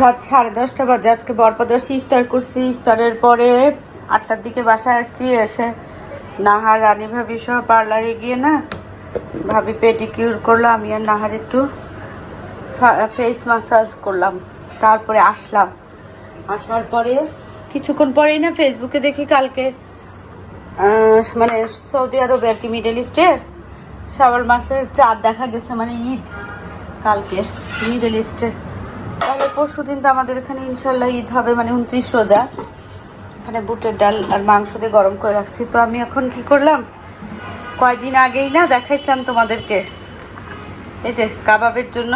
রাত সাড়ে দশটা বাজে। আজকে বরপদর্শী ইফতার করছি। ইফতারের পরে আটটার দিকে বাসায় আসছি, এসে নাহার, রানী ভাবি সহ পার্লারে গিয়ে না ভাবি পেডিকিউর করল, আমি আর নাহার একটু ফেস মাসাজ করলাম। তারপরে আসলাম। আসার পরে কিছুক্ষণ পরেই না ফেসবুকে দেখি কালকে মানে সৌদি আরবে আর কি মিডল ইস্টে শ্রাবণ মাসের চাঁদ দেখা গেছে মানে ঈদ কালকে মিডল ইস্টে তাহলে পরশু দিন তো আমাদের এখানে ইনশাল্লাহ ঈদ হবে মানে উনত্রিশ রোজা। এখানে বুটের ডাল আর মাংস দিয়ে গরম করে রাখছি। তো আমি এখন কি করলাম? কয়দিন আগেই না দেখাইছিলাম তোমাদেরকে। এই যে কাবাবের জন্য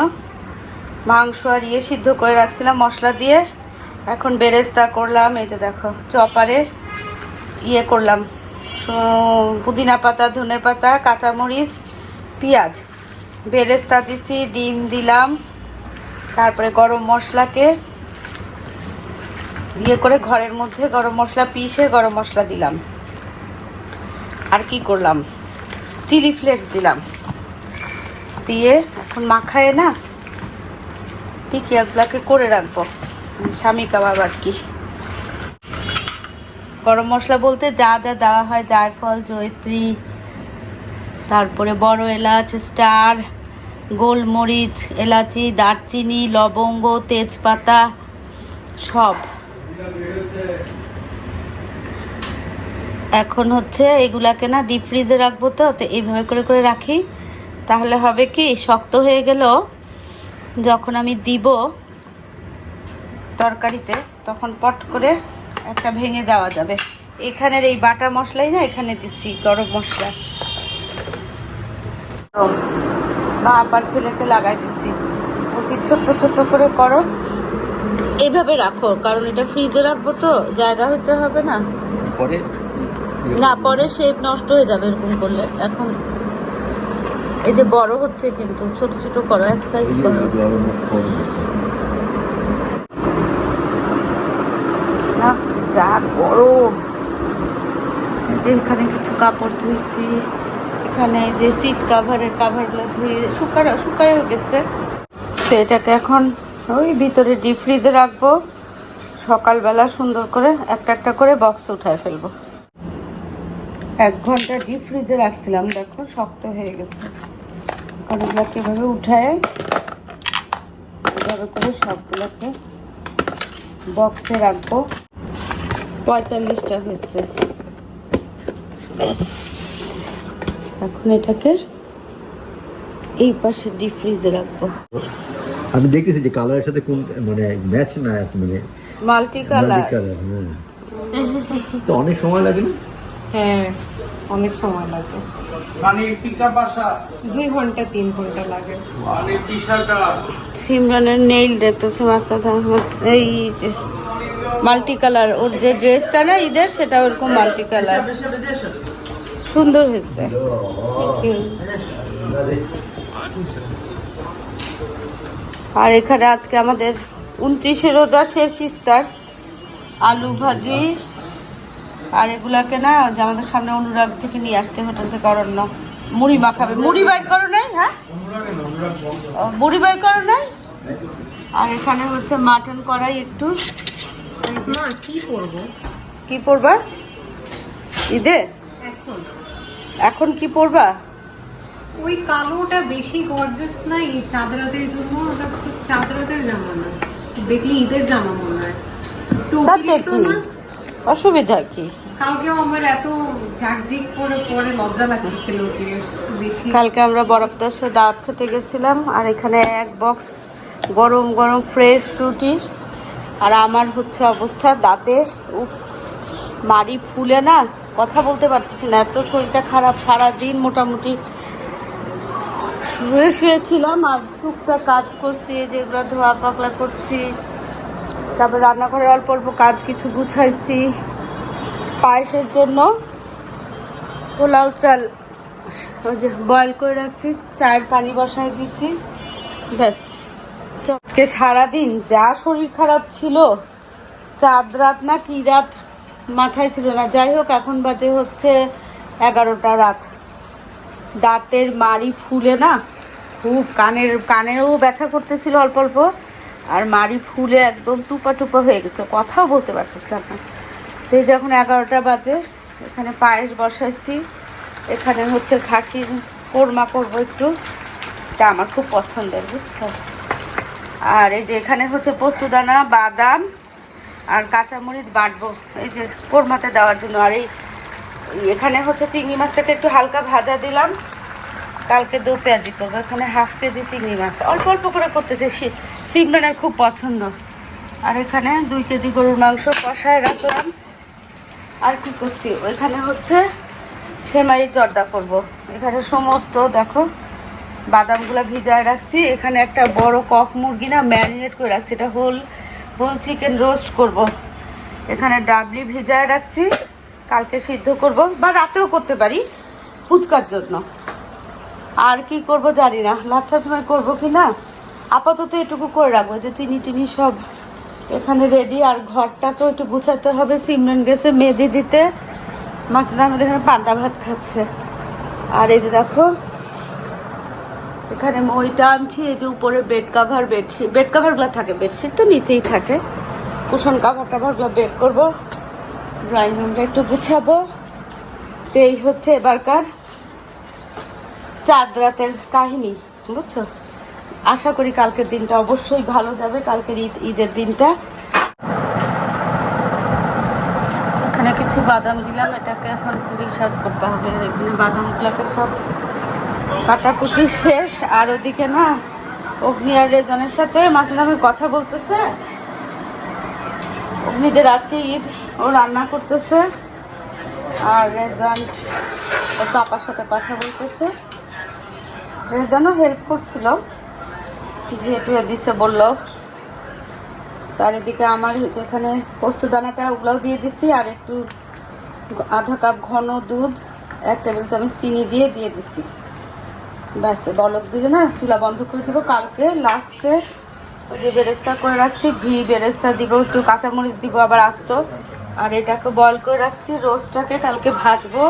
মাংস আর ইয়ে সিদ্ধ করে রাখছিলাম, মশলা দিয়ে। এখন বেরেস্তা করলাম, এই যে দেখো, চপারে ইয়ে করলাম। পুদিনা পাতা, ধনে পাতা, কাঁচামরিচ, পেঁয়াজ। বেরেস্তা দিচ্ছি, ডিম দিলাম। তারপরে গরম মশলাকে দিয়ে করে ঘরের মধ্যে গরম মশলা পিষে গরম মশলা দিলাম। আর কি করলাম? চিলি ফ্লেক্স দিলাম। দিয়ে এখন মাখায় না টিকিয়াগুলাকে করে রাখব। স্বামী কাবাব আর কি। গরম মশলা বলতে যা যা দেওয়া হয়, জায়ফল, জয়ত্রী, তারপরে বড় এলাচ, স্টার গোলমরিচ, এলাচি, দারচিনি, লবঙ্গ, তেজপাতা, সব। এখন হচ্ছে এগুলাকে না ডিপ ফ্রিজে রাখব তো তো এইভাবে করে করে রাখি। তাহলে হবে কি, শক্ত হয়ে গেল যখন আমি দিব তরকারিতে, তখন পট করে একটা ভেঙে দেওয়া যাবে। এখানের এই বাটা মশলাই না, এখানে দিচ্ছি গরম মশলা। আবার ছেলেকে লাগাই দিচ্ছি। উচিত ছোট্ট ছোট্ট করে করো। এইভাবে রাখো কারণ এটা ফ্রিজে রাখব তো জায়গা হইতে হবে না। পরে? না পরে শেপ নষ্ট হয়ে যাবে এরকম করলে। এখন এই যে বড় হচ্ছে কিন্তু ছোট ছোট করো এক সাইজ করো। না যা গরম এই যে এখানে কিছু কাপড় ধুইছি। এখানে যে সিট কাভারের কাভারগুলো ধুয়ে শুকানো শুকায়ও গেছে। তো এটাকে এখন ওই ভিতরে ডিপ ফ্রিজে রাখব। সকালবেলা সুন্দর করে একটা একটা করে বক্স উঠায় ফেলব। এক ঘণ্টা ডিপ ফ্রিজে রাখছিলাম, দেখো, শক্ত হয়ে গেছে। অনেকগুলোকে এভাবে উঠায়, এভাবে করে সবগুলোকে বক্সে রাখব। পঁয়তাল্লিশটা হয়েছে। ব্যাস। এখন এটাকে এই পাশে ডিপ ফ্রিজে রাখব। আমি দেখতেছি যে কালারের সাথে কোন মানে ম্যাচ না মানে মাল্টি কালার কালার হ্যাঁ। তো অনেক সময় লাগে না? হ্যাঁ অনেক সময় লাগে। বাসা? দুই ঘণ্টা তিন ঘণ্টা লাগে। শার্ট সিমরানের নেইল দেখতেছে মাস্টার আহমদ এই যে মাল্টি কালার ওর যে ড্রেসটা না ঈদের সেটা ওরকম মাল্টি কালার সুন্দর হয়েছে। আর এখানে আজকে আমাদের উনত্রিশে রোজা শেষ ইফতার আলু ভাজি আর এগুলাকে না যে আমাদের সামনে অনুরাগ থেকে নিয়ে আসছে হোটেল থেকে অরণ্য। মুড়ি মাখাবে। মুড়ি বাইর করো নাই হ্যাঁ? মুড়ি বাইর করো নাই? আর এখানে হচ্ছে মাটন কড়াই একটু। কি করব? কি পরবা? ঈদে? এখন। এখন কি পরবা? ওই কালোটা বেশি গর্জেস না এই চাঁদরাতের জন্য? ওটা চাঁদরাতের জামা না। দেখলে ঈদের জামা মনে হয়। তো তাতে কি? অসুবিধা কি? কালকেও আমার এত জাকজিক করে পরে লজ্জা লাগতেছিল যে বেশি। কালকে আমরা বরফদার সাথে দাওয়াত খেতে গেছিলাম আর এখানে এক বক্স গরম গরম ফ্রেশ রুটি আর আমার হচ্ছে অবস্থা দাঁতে উফ মারি ফুলে না কথা বলতে পারতেছি না। এত শরীরটা খারাপ সারাদিন মোটামুটি শুয়ে শুয়েছিলাম আর টুকটাক কাজ করছি যেগুলো ধোয়া পাকলা করছি। তারপর রান্নাঘরে অল্প অল্প কাজ কিছু গুছাইছি পায়েসের জন্য। পোলাও চাল ওই যে বয়েল করে রাখছি, চায়ের পানি বসাই দিছি। ব্যাস। আজকে সারাদিন যা শরীর খারাপ ছিল, চাঁদ রাত না কি রাত মাথায় ছিল না। যাই হোক, এখন বাজে হচ্ছে এগারোটা রাত। দাঁতের মাড়ি ফুলে না, খুব কানের, কানেরও ব্যথা করতেছিল অল্প অল্প, আর মারি ফুলে একদম টুপা টুপা হয়ে গেছে। কথাও বলতে পারতেছিলাম না। তো যখন এগারোটা বাজে, এখানে পায়েস বসাইছি। এখানে হচ্ছে খাসির কোরমা করব একটু। এটা আমার খুব পছন্দের, বুঝছ? আর এই যে এখানে হচ্ছে পোস্তদানা, বাদাম আর কাঁচামরিচ বাটবো, এই যে কোরমাতে দেওয়ার জন্য। আর এই এখানে হচ্ছে চিংড়ি মাছটাকে একটু হালকা ভাজা দিলাম। কালকে দু পেঁয়াজি করব, এখানে হাফ কেজি চিংড়ি মাছ। অল্প অল্প করে করতেছে সিমরানের খুব পছন্দ। আর এখানে দুই কেজি গরুর মাংস কষায় রাখলাম। আর কি করছি? ওইখানে হচ্ছে সেমাই জর্দা করব। এখানে সমস্ত, দেখো, বাদামগুলো ভিজায় রাখছি। এখানে একটা বড় কক মুরগি না ম্যারিনেট করে রাখছি, এটা হোল হোল চিকেন রোস্ট করব। এখানে ডাবলি ভেজায় রাখছি। কালকে সিদ্ধ করব, বা রাতেও করতে পারি, ফুচকার জন্য। আর কি করব জানি না। লাচ্ছা সময় করব কি না? আপাতত এটুকু করে রাখব। যে চিনি টিনি সব এখানে রেডি আর ঘরটাকেও একটু গুছাতে হবে। সিমরান গেছে মেজে দিতে। মাছটা আমাদের এখানে পান্তা ভাত খাচ্ছে। আর এই যে দেখো এখানে মইটা আনছি, এই যে উপরে বেড কাভার বেডশিট বেড কাভারগুলো থাকে বেডশিট তো নিচেই থাকে। কুশন কাভার টাভারগুলো বেড করব। ড্রয়িং রুমটা একটু গুছাবো। তো এই হচ্ছে এবারকার চাঁদ রাতের কাহিনী, বুঝছ? আশা করি কালকের দিনটা অবশ্যই ভালো যাবে, কালকের ঈদ ঈদের দিনটা। এখানে কিছু বাদাম দিলাম, এটাকে এখন রিসার্ভ করতে হবে। এখানে বাদামগুলোকে সব কাটাকুটি শেষ, আর ওদিকে না অগ্নি আর রেজনের সাথে মাঝে নামে কথা বলতেছে। অগ্নিদের আজকে ঈদ, ও রান্না করতেছে, আর রেজন ওর পাপার সাথে কথা বলতেছে। রেজনও হেল্প করছিল ধুয়ে টুয়ে দিছে, বলল, তার এদিকে আমার যেখানে পোস্ত দানাটা ওগুলোও দিয়ে দিচ্ছি আর একটু আধা কাপ ঘন দুধ, এক টেবিল চামচ চিনি দিয়ে দিয়ে দিচ্ছি ব্যাস বলক দিলে না চুলা বন্ধ করে দিব। কালকে লাস্টে যে বেরেস্তা করে রাখছি, ঘি বেরেস্তা দিব, একটু কাঁচামরিচ দিব, আবার আস্ত। আর এটাকে বয়ল করে রাখছি রোস্টটাকে কালকে ভাজবো।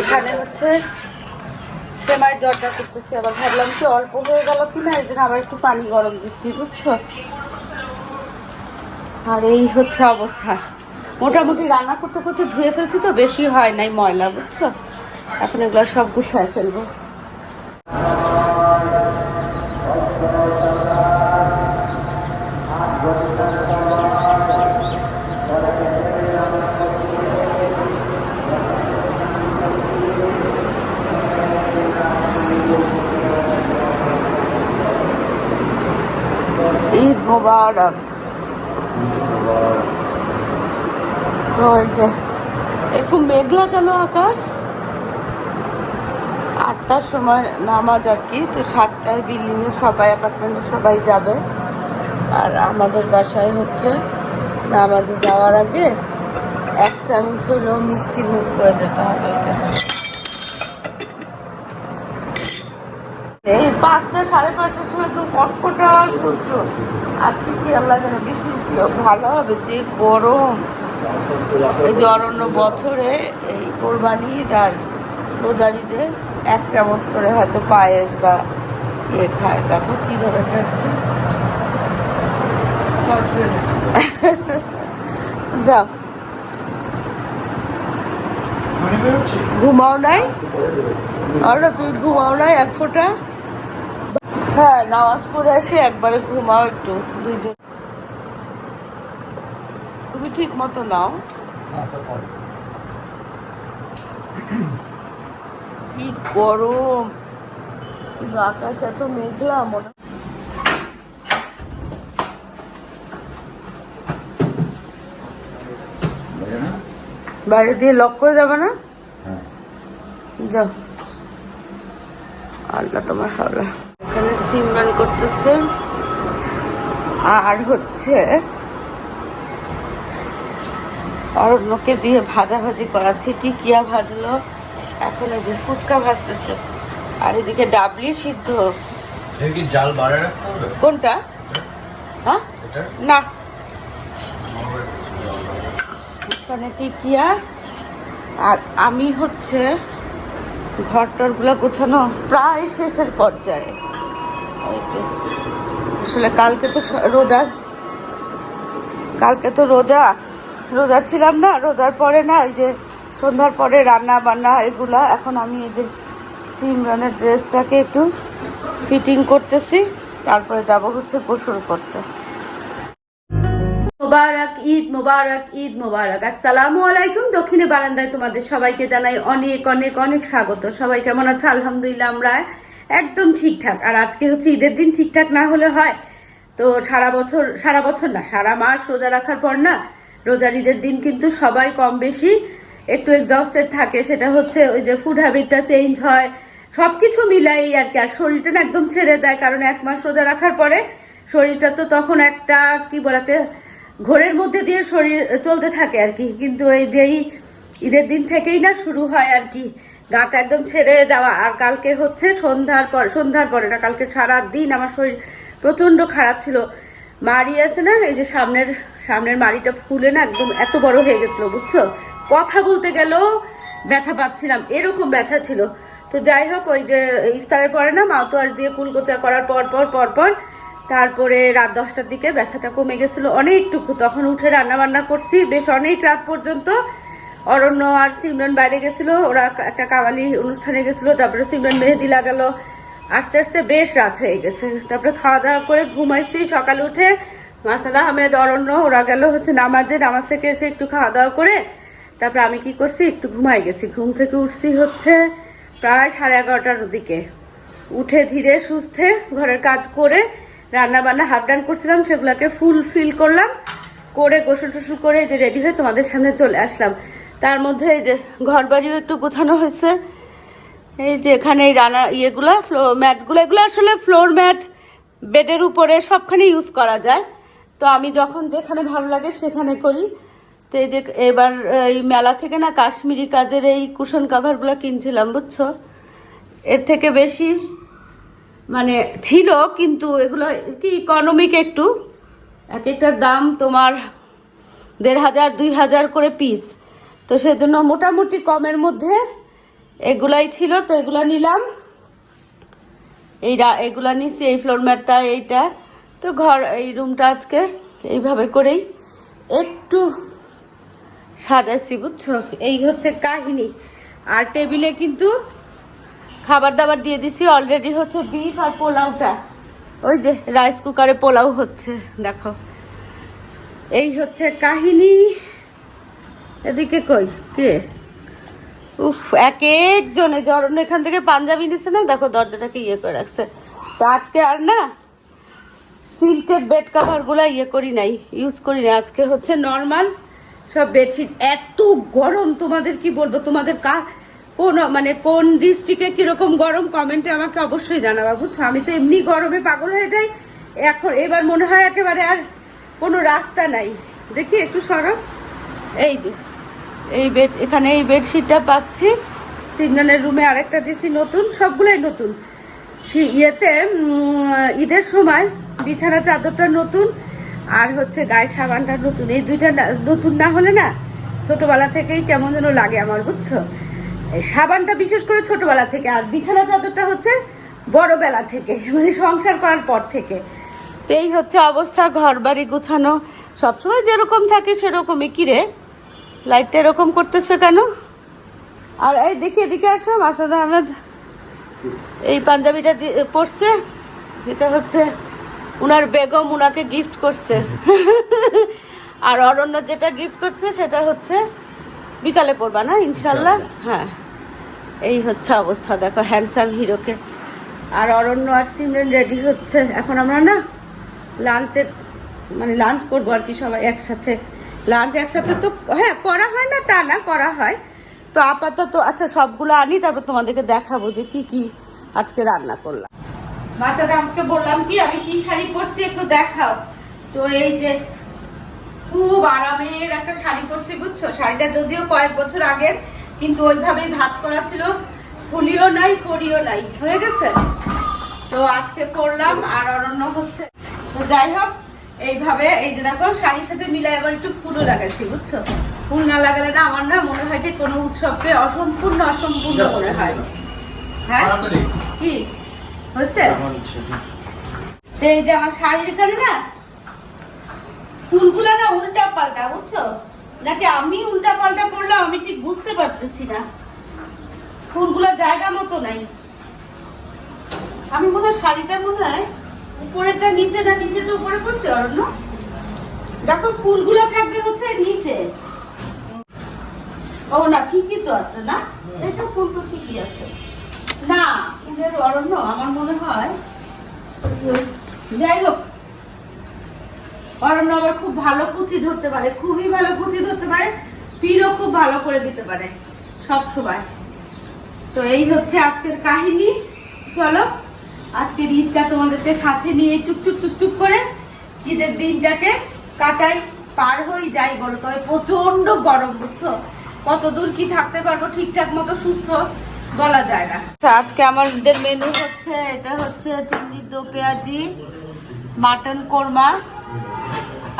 এখানে হচ্ছে সেমাই জর্দা করতেছি, আবার ভাবলাম কি অল্প হয়ে গেল কি না এই জন্য আবার একটু পানি গরম দিচ্ছি, বুঝছ? আর এই হচ্ছে অবস্থা। মোটামুটি রান্না করতে করতে ধুয়ে ফেলছি তো, বেশি হয় নাই ময়লা, বুঝছ? এখন এগুলো সব গুছায় ফেলব। ঈদ মোবারক। তো এই যে মেঘলা কেন আকাশ? আটটার সময় নামাজ আর কি, তো সাতটায় বিল্ডিংয়ে সবাই অ্যাপার্টমেন্টে সবাই যাবে। আর আমাদের বাসায় হচ্ছে নামাজে যাওয়ার আগে এক চামচ হলেও মিষ্টি মুখ করে যেতে হবে এই পাঁচটা, সাড়ে পাঁচটার সময় তো কটকটা সূত্র আজকে কি আল্লাহ যেন বৃষ্টি ভালো হবে, যে গরম। এই যে অরণ্য বছরে এই কোরবানি রোজারিতে এক চামচ করে হয়তো পায়েস বা ইয়ে খায়। দেখো কীভাবে খাচ্ছে। যাও। ঘুমাও নাই? আর তুই ঘুমাও নাই এক ফোঁটা? হ্যাঁ নামাজ পড়ে আসি একবারে ঘুমাও একটু দুইজন। তুমি ঠিক মতো নাও। কি গরম। কিন্তু আকাশ এত মেঘলা মনে বাইরে দিয়ে লক করে যাবে না? যাও। আল্লাহ তোমার হাওলা এখানে সিমরান করতেছে। আর হচ্ছে অরণ্যকে দিয়ে ভাজাভাজি করাচ্ছি। টিকিয়া ভাজলো। এখন এই যে ফুচকা ভাজতেছে। আর এদিকে ডাবলি সিদ্ধ। জাল কোনটা? হ্যাঁ? না। এখানে টিকিয়া আর আমি হচ্ছে ঘর টরগুলো গোছানো প্রায় শেষের পর্যায়ে। আসলে কালকে তো রোজা কালকে তো রোজা রোজা ছিলাম না রোজার পরে না এই যে সন্ধ্যার পরে রান্না বান্না এগুলা। এখন আমি এই যে সিমরানের ড্রেসটাকে একটু ফিটিং করতেছি। তারপরে যাব হচ্ছে গোসল করতে। মোবারক, ঈদ মোবারক ঈদ মোবারক। আসসালামু আলাইকুম। দক্ষিণে বারান্দায় তোমাদের সবাইকে জানাই অনেক অনেক অনেক স্বাগত। সবাই কেমন আছে? আলহামদুলিল্লাহ, আমরা একদম ঠিকঠাক। আর আজকে হচ্ছে ঈদের দিন ঠিকঠাক না হলে হয়। তো সারা বছর সারা বছর না, সারা মাস রোজা রাখার পর না, রোজার ঈদের দিন কিন্তু সবাই কম বেশি একটু এক্সস্টেড থাকে, সেটা হচ্ছে ওই যে ফুড হ্যাবিটটা চেঞ্জ হয়, সবকিছু মিলাই আর কি। আর শরীরটা না একদম ছেড়ে দেয়, কারণ এক মাস রোজা রাখার পরে শরীরটা তো তখন একটা, কি বলাতে ঘোরের মধ্যে দিয়ে শরীর চলতে থাকে আর কি। কিন্তু এই যেই ঈদের দিন থেকেই না শুরু হয় আর কি, গাটা একদম ছেড়ে দেওয়া। আর কালকে হচ্ছে সন্ধ্যার পর, সন্ধ্যার পরে না, কালকে সারা দিন আমার শরীর প্রচণ্ড খারাপ ছিল। মাড়ি আছে না, এই যে সামনের সামনের মাড়িটা ফুলে না একদম এত বড় হয়ে গেছিল, বুঝছ? কথা বলতে গেলেও ব্যথা পাচ্ছিলাম, এরকম ব্যথা ছিল। তো যাই হোক, ওই যে ইফতারের পরে না মাউতোয়ার দিয়ে কুলকোচা করার পর পর পর পর, তারপরে রাত দশটার দিকে ব্যথাটা কমে গেছিল অনেকটুকু। তখন উঠে রান্না বান্না করছি, বেশ অনেক রাত পর্যন্ত। অরণ্য আর সিমরন বাইরে গেছিল, ওরা একটা কাওয়ালি অনুষ্ঠানে গেছিল, তারপরে সিমরন মেহেদি লাগালো। আস্তে আস্তে বেশ রাত হয়ে গেছে। তারপরে খাওয়া দাওয়া করে ঘুমাইছি, সকালে উঠে মাসাদা আহমেদ, অরণ্য, ওরা গেল হচ্ছে নামাজে। নামাজ থেকে এসে একটু খাওয়া দাওয়া করে তারপরে আমি কি করছি? একটু ঘুমাই গেছি। ঘুম থেকে উঠছি হচ্ছে প্রায় সাড়ে এগারোটার দিকে। উঠে ধীরে সুস্থে ঘরের কাজ করে রান্না বান্না হাফ ডান করছিলাম, সেগুলোকে ফুল ফিল করলাম, করে গোসল টোসল করে যে রেডি হয়ে তোমাদের সামনে চলে আসলাম। তার মধ্যে এই যে ঘর বাড়িও একটু গোছানো হয়েছে। এই যে এখানে রান্না ইয়েগুলো ফ্লোর ম্যাটগুলো, এগুলো আসলে ফ্লোর ম্যাট, বেডের উপরে সবখানে ইউজ করা যায়। তো আমি যখন যেখানে ভালো লাগে সেখানে করি। তো এই যে এবার, এই মেলা থেকে না কাশ্মীরি কাজের এই কুশন কাভারগুলো কিনছিলাম, বুঝছ? এর থেকে বেশি মানে ছিল, কিন্তু এগুলো কি ইকোনমিক একটু। এক একটার দাম তোমার দেড় হাজার, দুই হাজার করে পিস তো সেজন্য মোটামুটি কমের মধ্যে এগুলাই ছিল, তো এগুলা নিলাম। এই এগুলা নিচ্ছি এই ফ্লোর ম্যাটটা, এইটা। তো ঘর, এই রুমটা আজকে এইভাবে করেই একটু সাজাইছি, বুঝছ? এই হচ্ছে কাহিনী। আর টেবিলে কিন্তু খাবার দাবার দিয়ে দিছি। অলরেডি হচ্ছে বিফ আর পোলাওটা। ওই যে রাইস কুকারে পোলাও হচ্ছে, দেখো। এই হচ্ছে কাহিনী। এদিকে কই? কে? উফ, এক একজনে জরন এখান থেকে পাঞ্জাবি নিছে না? দেখো, দরজাটাকে ইয়ে করে রাখছে। তো আজকে আর না সিল্কের বেড কাভারগুলা ইয়ে করি নাই ইউজ করি না আজকে হচ্ছে নর্মাল সব বেডশিট এত গরম তোমাদের কি বলব? তোমাদের কা, কোন মানে কোন ডিস্ট্রিক্টে কীরকম গরম কমেন্টে আমাকে অবশ্যই জানাবা। বুঝছ? আমি তো এমনি গরমে পাগল হয়ে যাই। এখন, এবার মনে হয় একেবারে আর কোনো রাস্তা নাই। দেখি, একটু সরো। এই যে, এই বেড এখানে এই বেডশিটটা পাচ্ছি। সিগনালের রুমে আরেকটা দিছি, নতুন, সবগুলোই নতুন। ইয়েতে ঈদের সময় বিছানা চাদরটা নতুন। আর হচ্ছে গায়ে সাবানটা নতুন, এই দুইটা নতুন না হলে না ছোটবেলা থেকেই কেমন যেন লাগে আমার, বুঝছ? এই সাবানটা বিশেষ করে ছোটবেলা থেকে, আর বিছানা চাদরটা হচ্ছে বড়বেলা থেকে মানে সংসার করার পর থেকে। তো এই হচ্ছে অবস্থা ঘর বাড়ি গুছানো, সবসময় যেরকম থাকে সেরকমই। কিরে লাইটটা এরকম করতেছে কেন? আর এই দেখি, এদিকে আসো, মাসাদ আহমেদ। এই পাঞ্জাবিটা পরছে এটা হচ্ছে উনার বেগম উনাকে গিফট করছে। আর অরণ্য যেটা গিফট করছে সেটা হচ্ছে বিকালে পড়বা না? ইনশাল্লাহ হ্যাঁ। এই হচ্ছে অবস্থা দেখো হ্যান্ডসাম হিরোকে। আর অরণ্য আর সিমরেন রেডি হচ্ছে। এখন আমরা না লাঞ্চে মানে লাঞ্চ করব আর কি সবাই একসাথে। লাঞ্চ একসাথে তো হ্যাঁ করা হয় না তা না করা হয়। তো আপাতত আচ্ছা সবগুলো আনি তারপর তোমাদেরকে দেখাবো যে কি কি আজকে রান্না করলাম। বাচ্চাদের আমাকে বললাম কি আমি কি শাড়ি পরছি একটু দেখাও। তো এই যে খুব আরামের একটা শাড়ি পরছি বুঝছ? শাড়িটা যদিও কয়েক বছর আগের কিন্তু ওইভাবেই ভাঁজ করা ছিল। ফুলিও নাই করিও নাই হয়ে গেছে? তো আজকে পরলাম আর অরণ্য হচ্ছে। তো যাই হোক এইভাবে এই যে দেখো শাড়ির সাথে মিলাই আবার একটু ফুলও লাগাইছি বুঝছ? ফুল না লাগালে না আমার না মনে হয় যে কোনো উৎসবকে অসম্পূর্ণ অসম্পূর্ণ মনে হয়। হ্যাঁ? কি? তো এই যে আমার শাড়ির এখানে না ফুলগুলো না উল্টা পাল্টা বুঝছ? নাকি আমি উল্টা পাল্টা করলাম, আমি ঠিক বুঝতে পারতেছি না। ফুলগুলো জায়গা মতো নাই। আমি মনে হয় শাড়িটা মনে হয় উপরেরটা নিচে না নিচেটা উপরে করছে, অরণ্য? দেখো ফুলগুলো থাকবে হচ্ছে নিচে। ও না, ঠিকই তো আছে না? এটা ফুল তো ঠিকই আছে। না ফুলের অরণ্য আমার মনে হয়, যাই হোক, অরণ্য আবার খুব ভালো কুচি ধরতে পারে, খুবই ভালো কুচি ধরতে পারে পিনও খুব ভালো করে দিতে পারে, সব সময়। তো এই হচ্ছে আজকের কাহিনী। চলো, আজকের ঈদটা তোমাদেরকে সাথে নিয়ে টুকটুক টুকটুক করে ঈদের দিনটাকে কাটাই, পার হয়ে যাই বলো, তবে প্রচণ্ড গরম, বুঝছ? কতদূর কি থাকতে পারব ঠিকঠাক মতো, সুস্থ? বলা যায় না। আজকে আমাদের মেনু হচ্ছে এটা হচ্ছে চিংড়ির দো পেঁয়াজি মাটন কোরমা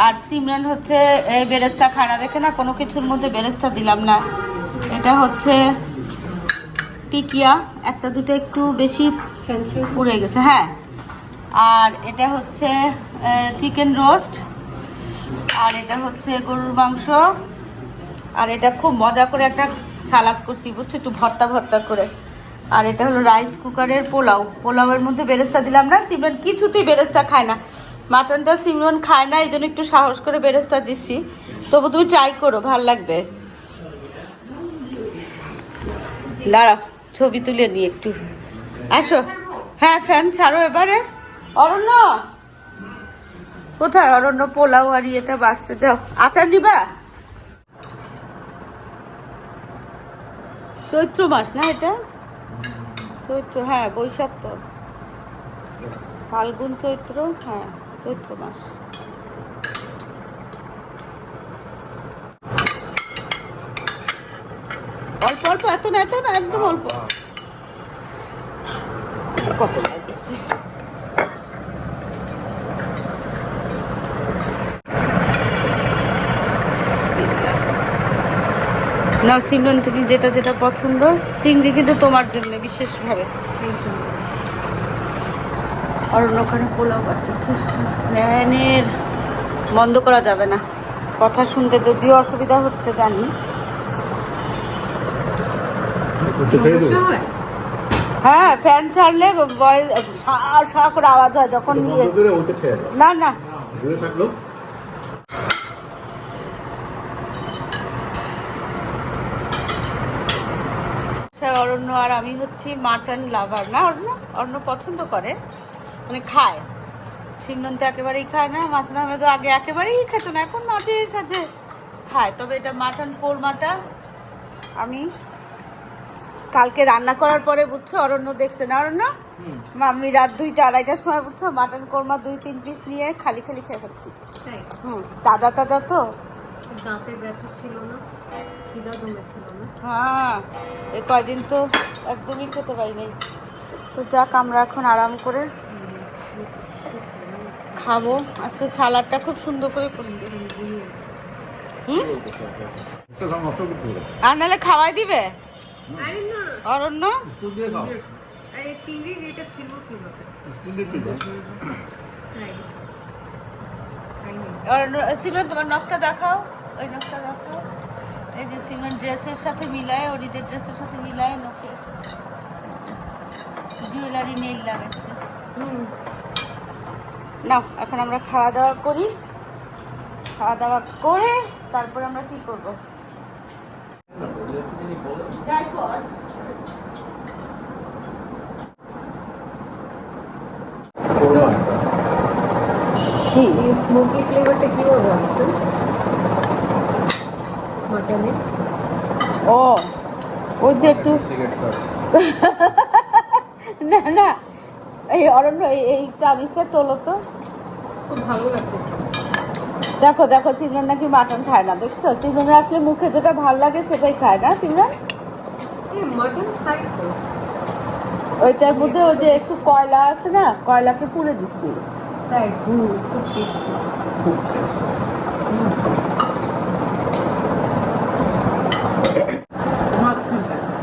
আর সিমরান হচ্ছে এই বেরেস্তা খায় না দেখে না কোনো কিছুর মধ্যে বেরেস্তা দিলাম না। এটা হচ্ছে টিকিয়া একটা দুটো একটু বেশি ফ্যান্সি পুড়ে গেছে হ্যাঁ। আর এটা হচ্ছে চিকেন রোস্ট আর এটা হচ্ছে গরুর মাংস আর এটা খুব মজা করে একটা সালাদ করছি, বুঝছ? একটু ভর্তা ভর্তা করে। আর এটা হলো রাইস কুকারের পোলাও। পোলাওয়ের মধ্যে বেরেস্তা দিলাম না, সিমরান কিছুতেই বেরেস্তা খায় না। মাটনটা সিমরান খায় না এই জন্য একটু সাহস করে বেরেস্তা দিচ্ছি। তবু তুমি ট্রাই করো, ভালো লাগবে। দাঁড়াও, ছবি তুলে নিই একটু। আসো। হ্যাঁ ফ্যান ছাড়ো এবারে। অরণ্য! কোথায়? অরণ্য পোলাও আর ইয়েটা বাড়ছে, যাও। আচার নিবা? চৈত্র মাস না এটা? চৈত্র হ্যাঁ বৈশাখ তো। ফাল্গুন চৈত্র হ্যাঁ চৈত্র মাস। অল্প অল্প, এত না এত না, একদম অল্প। কত লাগছে না সিমরন তুমি যেটা যেটা পছন্দ চিংড়ি কিন্তু তোমার জন্য বিশেষভাবে। অরণ্য ওখানে পোলাও কাটতেছে ফ্যানের বন্ধ করা যাবে না। কথা শুনতে যদিও অসুবিধা হচ্ছে জানি। হ্যাঁ ফ্যান ছাড়লে করে আওয়াজ হয় যখন দাও। না না। থাকল সে অরণ্য আর আমি হচ্ছি মাটন লাভার। না অরণ্য অরণ্য পছন্দ করে। মানে খায়। সিমনন তো একেবারেই খায় না আহমেদ তো আগে একেবারেই খেত না এখন মাঝে সাঝে খায়। তবে এটা মাটন কোরমাটা আমি কালকে রান্না করার পরে বুঝছ অরণ্য দেখছে না অরণ্য? আমি রাত দুইটা আড়াইটার সময় বুঝছ মাটন কোরমা দুই তিন পিস নিয়ে খালি খালি খেয়ে ফেলছি। হুম তাজা তাজা তো দাঁতে ব্যথা ছিল না খিদা জমেছিল না। হ্যাঁ এই কয়দিন তো একদমই খেতে পারি নাই তো যাক আমরা এখন আরাম করে খাব। আজকে সালাডটা খুব সুন্দর করে করছি। আর নাহলে খাওয়াই দিবে? না। অরণ্য। অরণ্য তোমার নখটা দেখাও। ওই নখটা দেখাও। এই যে সিমরন ড্রেসের সাথে মিলায় অরিদের ড্রেসের সাথে মিলায় নখে। জুয়েলারি নেই লাগাইছে হুম। নাও এখন আমরা খাওয়া দাওয়া করি। খাওয়া দাওয়া করে তারপর আমরা কি করব? কি স্মোকি ফ্লেভারটা কীভাবে আসছে ও ওই যে একটু না না এই অরণ্য এই- এই চামিচটা তোলো তো। খুব ভালো লাগছে। দেখো দেখো সিমরান নাকি মাটন খায় না দেখছ? সিমরানের আসলে মুখে যেটা ভালো লাগে সেটাই খায় না সিমরান? মাটন ওইটার মধ্যে ওই যে একটু কয়লা আছে না কয়লাকে পুড়ে দিচ্ছি। তাই হুম খুব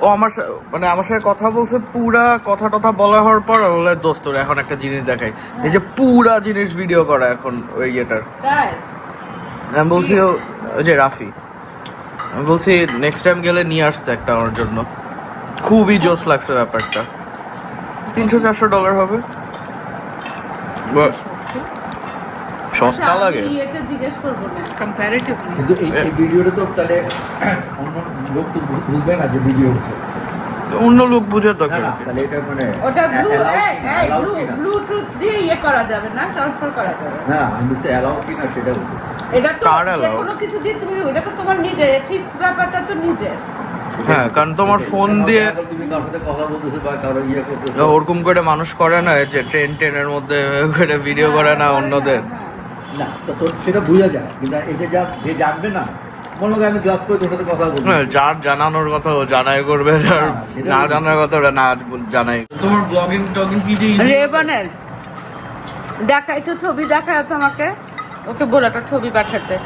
ও আমার মানে আমার সাথে কথা বলছে পুরা কথা টথা বলা হওয়ার পর বললাম দোস্ত এখন একটা জিনিস দেখাই। এই যে পুরা জিনিস ভিডিও করা এখন ওই ইয়েটার। আমি বলছি ওই যে রাফি। আমি বলছি নেক্সট টাইম গেলে নিয়ে আসতে একটা আমার জন্য। খুবই জোস লাগছে ব্যাপারটা। তিনশো চারশো ডলার হবে। বা- সস্তা আচ্ছা, লাগে। এটা জিজ্ঞেস করব না। কম্পারেটিভলি কিন্তু এই ভিডিওটা তো তাহলে অন্য লোক তো বুঝবে না যে ভিডিও হচ্ছে। অন্য লোক বুঝে তো না কেউ না কি। তাহলে এটা মানে ওটা ব্লু এই ব্লুটুথ দিয়ে ইয়ে করা যাবে না ট্রান্সফার করা যাবে। না আমি বলছি অ্যালাউ কিনা সেটা এটা তো কোনো কিছু দিয়ে তুমি ওটা তো তোমার নিজের এথিক্স ব্যাপারটা তো নিজের। হ্যাঁ কারণ তোমার ফোন দিয়ে ইয়ে ওরকম করে মানুষ করে না যে ট্রেন ট্রেনের মধ্যে করে ভিডিও করে না অন্যদের। না তো সেটা বোঝা যায় কিন্তু এটা যা যে জানবে না মনে আমি ক্লাস করে তোর সাথে কথা বলছি যার জানানোর কথা ও জানাই করবে আর না জানার কথা ওরা না জানাই। তোমার ব্লগিং টগিং কি যে রেবানের দেখা একটু ছবি দেখা তোমাকে ওকে বলে একটা ছবি পাঠাতে।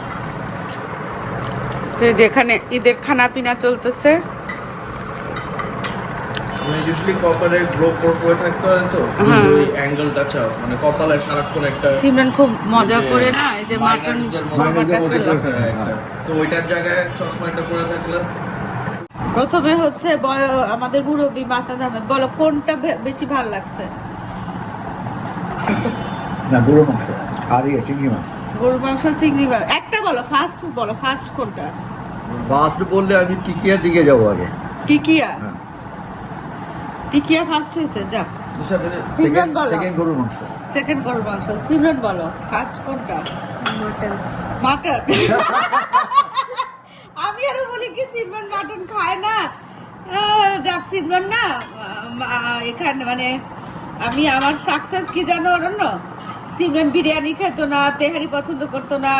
যেখানে ঈদের খানা পিনা চলতেছে। মানে ইউজুয়ালি কপালে গ্রো করে থাকতে হয় তো। ওই অ্যাঙ্গেলটা চাও মানে কপালে সারাক্ষণ একটা সিমরান খুব মজা করে না এই যে মাটন। হ্যাঁ। তো ওইটার জায়গায় চশমাটা পরে থাকলে প্রথমে হচ্ছে বয়- আমাদের মুরব্বী মাসাদ আহমেদ বলো কোনটা বেশি ভালো লাগছে না গরু মাংস আর ইয়ে চিংড়ি মাছ গরুর মাংস চিংড়ি মাছ একটা বলো ফার্স্ট বলো ফার্স্ট কোনটা ফার্স্ট বললে আমি টিকিয়ার দিকে যাব আগে টিকিয়া হ্যাঁ। টিকিয়া ফার্স্ট হয়েছে? যাক। সিমরান সেকেন্ড বলো। সেকেন্ড গরুর মাংস। সেকেন্ড গরুর মাংস। সিমরান বলো। ফার্স্ট কোনটা? মাটন। মাটন। আমি আরও বলি কি সিমরান মাটন খায় না। যাক সিমরান না এখানে মানে আমি আমার সাকসেস কি জানো অরণ্য? সিমরান বিরিয়ানি খেতো না তেহারি পছন্দ করতো না।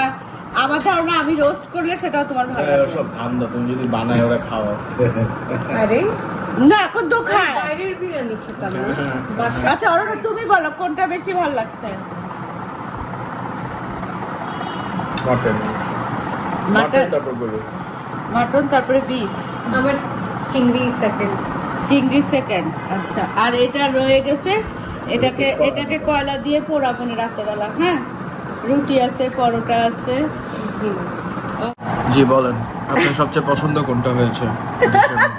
আমার ধারণা আমি রোস্ট করলে সেটাও তোমার ভালো লাগবে। সব ধান্দা তুমি যদি বানায় ওরা খাওয়া আরে না এখন তো খায় বাইরের বিরিয়ানি খেতাম। না আচ্ছা অরণ্য তুমি বলো কোনটা বেশি ভালো লাগছে? মটন। মাটন? তারপর বলো। মাটন তারপরে বিফ আমার চিংড়ি সেকেন্ড চিংড়ি সেকেন্ড আচ্ছা। আর এটা রয়ে গেছে এটাকে এটাকে কয়লা দিয়ে পোড়া মনে রাত্রেবেলা হ্যাঁ? রুটি আছে পরোটা আছে। জি বলেন আপনার সবচেয়ে পছন্দ কোনটা হয়েছে?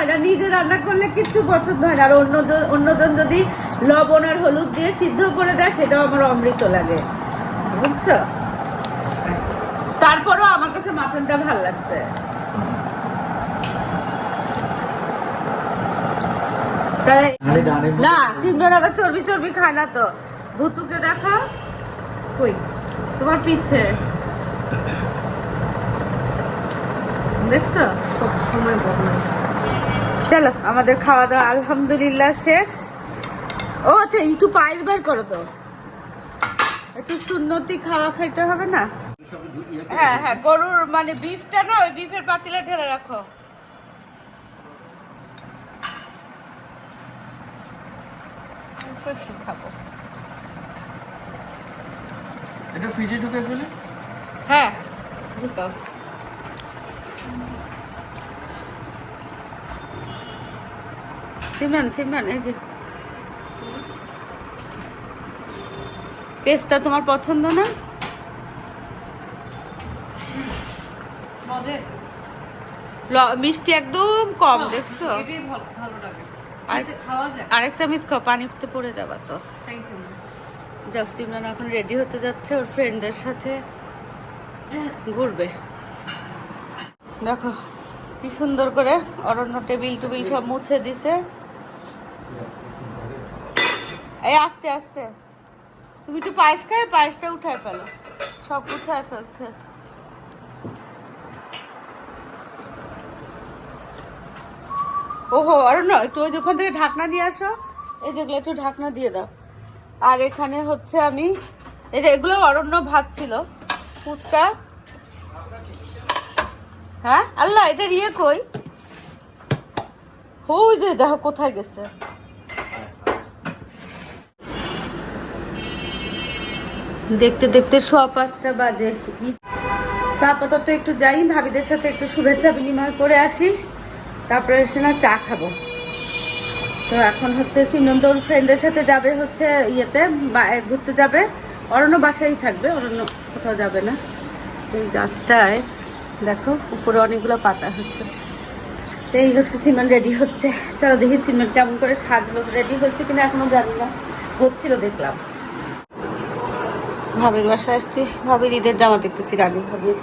হয় না নিজে রান্না করলে কিচ্ছু পছন্দ হয় না। আর অন্য অন্যজন যদি লবণ আর হলুদ দিয়ে সিদ্ধ করে দেয় সেটাও আমার অমৃত লাগে। বুঝছ? তারপরও আমার কাছে মাটনটা ভালো লাগছে। না সিমরান আবার চর্বি চর্বি খায় না তো। ভুতুকে দেখো। কই? তোমার পিছে। দেখছ? সব সময় বদমাইশ। চলো আমাদের খাওয়া দাওয়া আলহামদুলিল্লাহ শেষ। ও আচ্ছা একটু পায়েস বের করো তো। একটু সুন্নতি খাওয়া খাইতে হবে না? হ্যাঁ হ্যাঁ গরুর মানে বিফটা না ওই বিফের পাতিলে ঢেলে রাখো। খাব। এটা ফ্রিজে ঢুকে গেলে? হ্যাঁ ঢুকাও। সিমরান সিমরান এই যে। পেস্টটা তোমার পছন্দ না? মিষ্টি একদম কম দেখছ? এটাই ভালো ভালো লাগে। আর- খেতে খাওয়া যায়। আরেক চামচ খাও পানিতে পড়ে যাবা তো। যাও সিমরান এখন রেডি হতে যাচ্ছে ওর ফ্রেন্ডদের সাথে ঘুরবে। দেখো কি সুন্দর করে অরণ্য টেবিল টুবিল সব মুছে দিছে। এই আস্তে আস্তে। তুমি একটু পায়েস খায় পায়েসটা উঠায় ফেলো। সব গুছায় ফেলছে। ওহো অরণ্য একটু ওই যে ওখান থেকে ঢাকনা নিয়ে আসো। এই যেগুলো একটু ঢাকনা দিয়ে দাও। আর এখানে হচ্ছে আমি, এটা এগুলো অরণ্য ভাত ছিল। ফুচকা। হ্যাঁ? আল্লাহ এটা ইয়ে কই? যে দেখো, কোথায় গেছে? দেখতে দেখতে সোয়া পাঁচটা বাজে। আপাতত একটু যাই, ভাবিদের সাথে একটু শুভেচ্ছা বিনিময় করে আসি। তারপরে এসে না চা খাব। তো এখন হচ্ছে সিমনন্দ ওর ফ্রেন্ডের সাথে যাবে হচ্ছে ইয়েতে ঘুরতে যাবে। অরণ্য বাসায় থাকবে, অরণ্য কোথাও যাবে না। এই গাছটায়, দেখো, উপরে অনেকগুলো পাতা হচ্ছে। তো এই হচ্ছে সিমেন্ট রেডি হচ্ছে। চলো দেখি সিমেন্ট কেমন করে সাজলো রেডি হচ্ছে কিনা এখনও জানি না। হচ্ছিল দেখলাম। ভাবির বাসায় আসছি। ভাবির ঈদের জামা দেখতেছি, রানী ভাবির।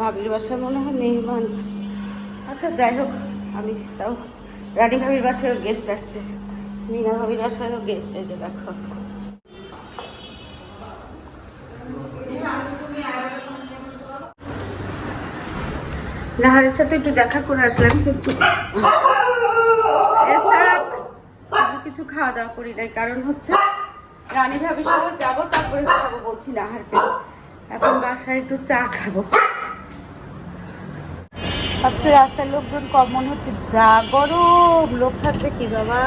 ভাবির বাসায় মনে হয় মেহমান। আচ্ছা যাই হোক, আমি তাও রানী ভাবির বাসায়ও গেস্ট আসছে। মিনা ভাবির বাসায়ও গেস্ট যে দেখো। নাহারের সাথে একটু দেখা করে আসলাম, কিন্তু কিছু খাওয়া দাওয়া করি নাই। কারণ হচ্ছে, রানী ভাবির সঙ্গে যাব, তারপরে খাব বলছি না নাহারকে এখন বাসায় একটু চা খাব। আজকে রাস্তায় লোকজন কম, মনে হচ্ছে যা গরম, লোক থাকবে কি বাবা?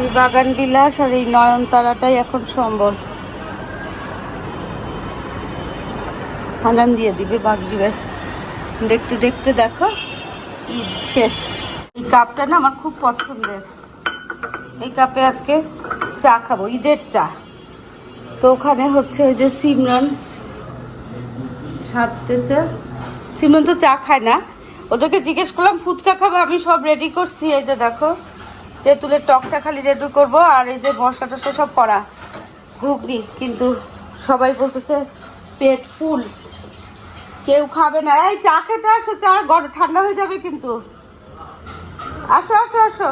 এই বাগান বিলাস আর এই নয়নতারাটাই এখন সম্বল। হানান দিয়ে দিবে বাঘ দিবে দেখতে দেখতে দেখো, ঈদ শেষ। এই কাপটা না আমার খুব পছন্দের। এই কাপে আজকে চা খাব, ঈদের চা। তো ওখানে হচ্ছে ওই যে সিমরন সাজতেছে। সিমরন তো চা খায় না। ওদেরকে জিজ্ঞেস করলাম, ফুচকা খাব? আমি সব রেডি করছি। এই যে দেখো, তেঁতুলের টকটা খালি রেডি করব, আর এই যে মশলা টসলা সব করা। ঘুগনি, কিন্তু সবাই বলতেছে, পেট ফুল। কেউ খাবে না। এই চা খেতে আসো, চা গরম ঠান্ডা হয়ে যাবে কিন্তু। আসো আসো আসো।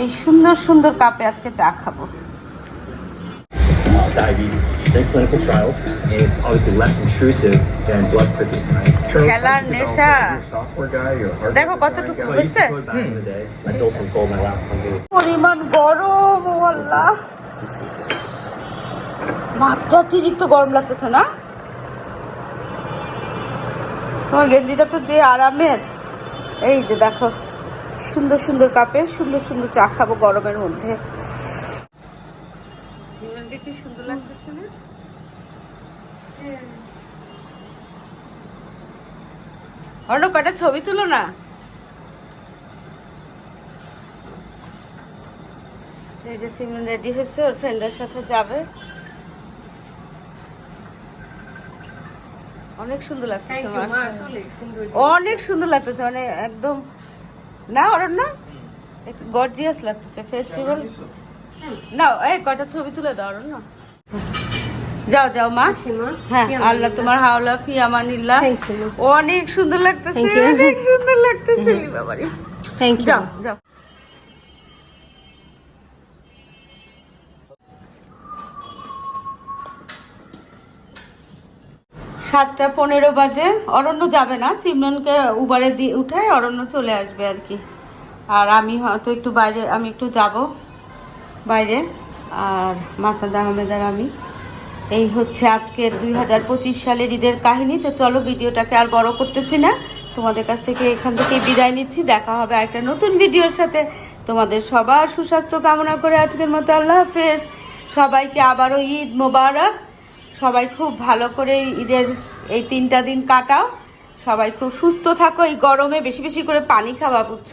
এই সুন্দর সুন্দর কাপে আজকে চা খাব। খেলার নেশা। দেখো কতটুকু পরিমাণ গরম মাথা অতিরিক্ত গরম লাগতেছে না? তোমার গেঞ্জিটা তো যে আরামের। এই যে দেখো, সুন্দর সুন্দর কাপে সুন্দর সুন্দর চা খাব গরমের মধ্যে। কি সুন্দর ছবি তুলো না? এই যে সিমন রেডি হয়েছে, ওর ফ্রেন্ডের সাথে যাবে। অনেক সুন্দর লাগতেছে অনেক সুন্দর লাগতেছে মানে একদম না অরণ্য? একটু গর্জিয়াস লাগতেছে ফেস্টিভ্যাল না এই কয়টা ছবি তুলে দাও অরণ্য। যাও যাও মা। হ্যাঁ আল্লাহ তোমার হাওলা ফি আমানিল্লাহ অনেক সুন্দর লাগতেছে অনেক সুন্দর লাগতেছে বাবারি থ্যাংক যাও যাও। সাতটা পনেরো বাজে। অরণ্য যাবে না, সিমরনকে উবারে দিয়ে উঠায়, অরণ্য চলে আসবে আর কি। আর আমি হয়তো একটু বাইরে, আমি একটু যাব বাইরে। আর মাসাদ আহমেদ আর আমি। এই হচ্ছে আজকের দুই হাজার পঁচিশ সালের ঈদের কাহিনী। তো চলো ভিডিওটাকে আর বড় করতেছি না। তোমাদের কাছ থেকে এখান থেকে বিদায় নিচ্ছি। দেখা হবে একটা নতুন ভিডিওর সাথে। তোমাদের সবার সুস্বাস্থ্য কামনা করে আজকের মতো আল্লাহ হাফেজ। সবাইকে আবারও ঈদ মোবারক। সবাই খুব ভালো করে ঈদের এই তিনটা দিন কাটাও। সবাই খুব সুস্থ থাকো, এই গরমে বেশি বেশি করে পানি খাওয়া বুঝছ?